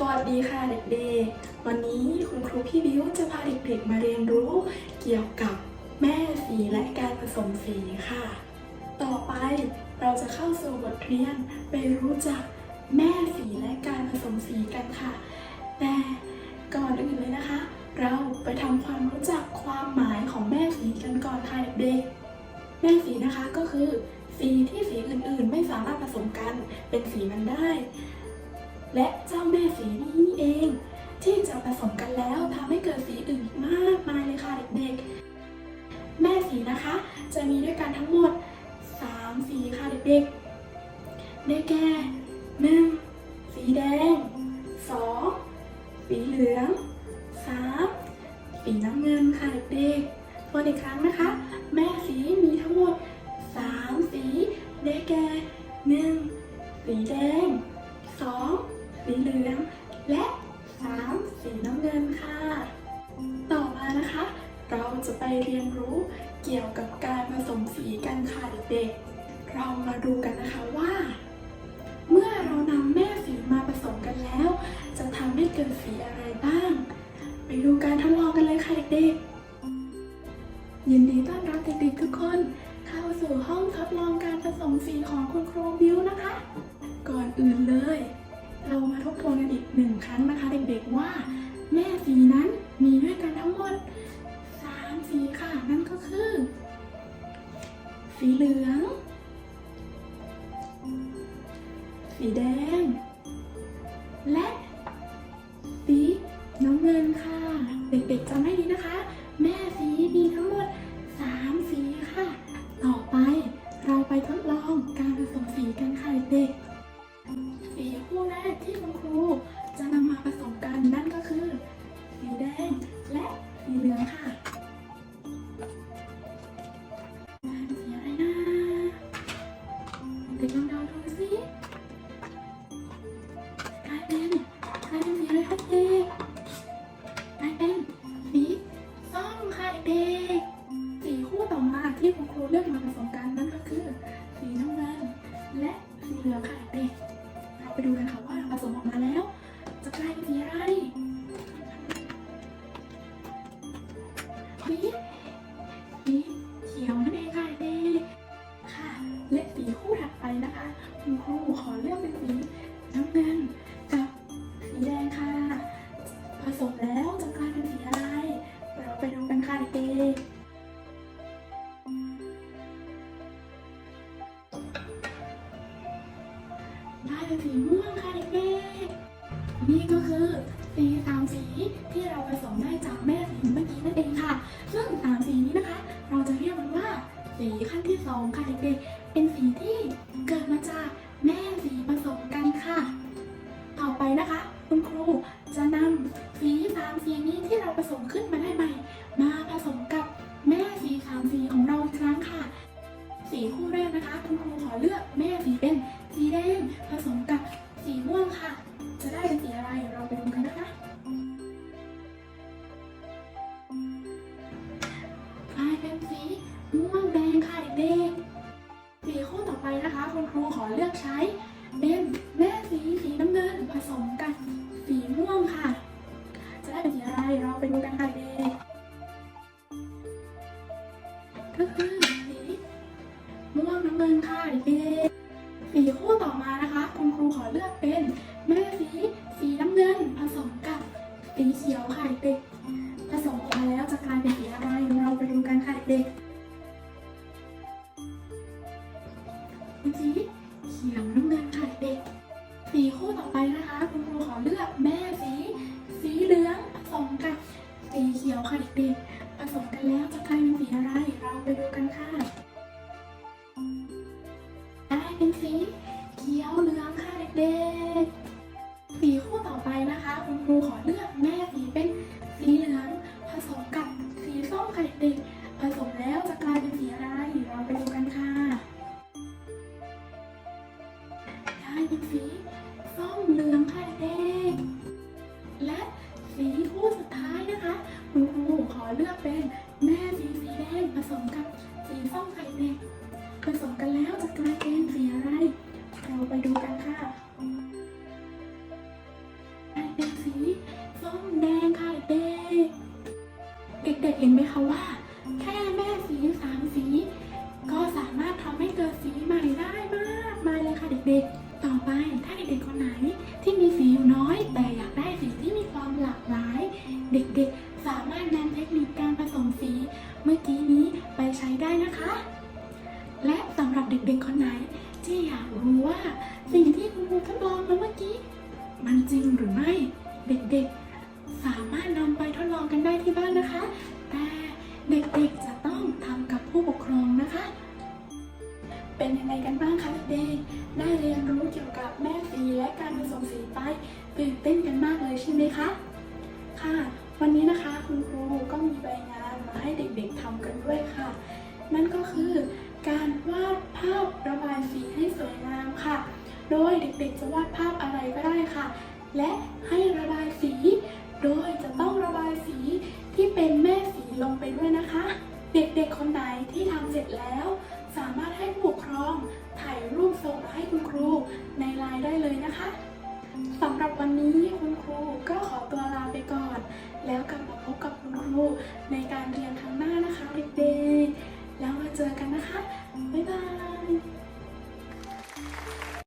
สวัสดีค่ะเด็กๆ วันนี้คุณครูพี่บิวจะพาเด็กๆมาเรียนรู้เกี่ยวกับแม่สีและการผสมสีค่ะ ต่อไปเราจะเข้าสู่บทเรียนไปรู้จักแม่สีและการผสมสีกันค่ะ แต่ก่อนอื่นเลยนะคะ เราไปทำความรู้จักความหมายของแม่สีกันก่อนค่ะเด็กๆ แม่สีนะคะก็คือสีที่สีอื่นๆ ไม่สามารถผสมกันเป็นสีมันได้ และเจ้าแม่สีนี้เอง ที่จะผสมกันแล้วทำให้เกิดสีอื่นอีกมากมายเลยค่ะเด็กๆ แม่สีนะคะ จะมีด้วยกันทั้งหมด 3 สีค่ะเด็กๆ ได้แก่ 1. สีแดง 2. สีเหลือง 3. สีน้ำเงินค่ะเด็กๆทวนอีกครั้งนะคะ แม่สีมีทั้งหมด 3 สี ได้แก่ 1. สีแดง เด็กๆ เรามาดูกันนะคะว่า เมื่อเรานำแม่สีมาผสมกันแล้ว จะทำให้เกิดสีอะไรบ้าง ไปดูการทดลองกันเลยค่ะเด็กๆ ยินดีต้อนรับเด็กๆทุกคน เข้าสู่ห้องทดลองการผสมสีของคุณครูบิวนะคะ ก่อนอื่นเลย เรามาทบทวนกันอีกหนึ่งครั้งนะคะเด็กๆว่า แม่สีนั้น เงินค่ะ เด็กๆจำให้ดีนะคะ แม่สีมีทั้งหมดสามสีค่ะ ต่อไปเราไปทดลองการผสมสีกันค่ะเด็กสีคู่แรกที่คุณครูจะนำมาผสมกันนั่นก็คือ สีแดงและสีเหลืองค่ะสีอะไรนะเด็กลองเดาดู อมาที่คุณครูเลือกมาผสมกันนั่นก็คือ สีน้ำเงินและสีเหลืองค่ะเด็กเราไปดูกันค่ะว่าผสมออกมาแล้ว จะกลายเป็นสีอะไรสีสีเขียวนั่นเองค่ะเด็กค่ะ และสีคู่ถัดไปนะคะคุณครูขอเลือกเป็นสีน้ำเงินกับสีแดงค่ะ ผสมแล้ว สีคู่แรกนะคะ คุณครูขอเลือกแม่สีเป็นสีแดงผสมกับสีม่วงค่ะ จะได้เป็นสีอะไรเราไปดูกันนะคะกลายเป็นสีม่วงแดงค่ะเด็กสีคู่ต่อไปนะคะ คุณครูขอเลือกใช้เป็นแม่สีสีน้ำเงินผสมกับสีม่วงค่ะ จะได้เป็นสีอะไรเราไปดูกันค่ะเด็กก็คือสีม่วงน้ำ เงินค่ะเด็กสีคู่ต่อมานะคะ คุณครูขอเลือกเป็นแม่สี เป็นสีเขียวเหลืองค่ะเด็กๆ สีคู่ต่อไปนะคะ คุณครูขอเลือกแม่สีเป็นสีเหลืองผสมกับสีส้มค่ะเด็กๆ ผสมแล้วจะกลายเป็นสีอะไรเราไปดูกันค่ะได้เป็นสีส้มเหลืองค่ะเด็กและสีคู่สุดท้ายนะคะ คุณครูขอเลือกเป็นแม่สีสีแดงผสมกับสีส้มไข่เด็ก ผสมกันแล้วจะกลายเป็นสีอะไร เราไปดูกันค่ะากรู้ว่าสิ่งที่คุณครูทดลองมาเมื่อกี้ มันจริงหรือไม่ เด็กๆ สามารถนำไปทดลองกันได้ที่บ้านนะคะ แต่เด็กๆจะต้องทำกับผู้ปกครองนะคะ เป็นยังไงกันบ้างคะเด็กๆได้เรียนรู้เกี่ยวกับแม่สีและการผสมสีไปตื่นเต้นกันมากเลยใช่ไหมคะ ค่ะ วันนี้นะคะคุณครูก็มีใบงานมาให้เด็กๆทำกันด้วยค่ะ นั่นก็คือ การวาดภาพระบายสีให้สวยงามค่ะ โดยเด็กๆจะวาดภาพอะไรก็ได้ค่ะ และให้ระบายสี โดยจะต้องระบายสีที่เป็นแม่สีลงไปด้วยนะคะ เด็กๆคนไหนที่ทำเสร็จแล้ว สามารถให้ผู้ปกครองถ่ายรูปส่งมาให้คุณครูในไลน์ได้เลยนะคะสำหรับวันนี้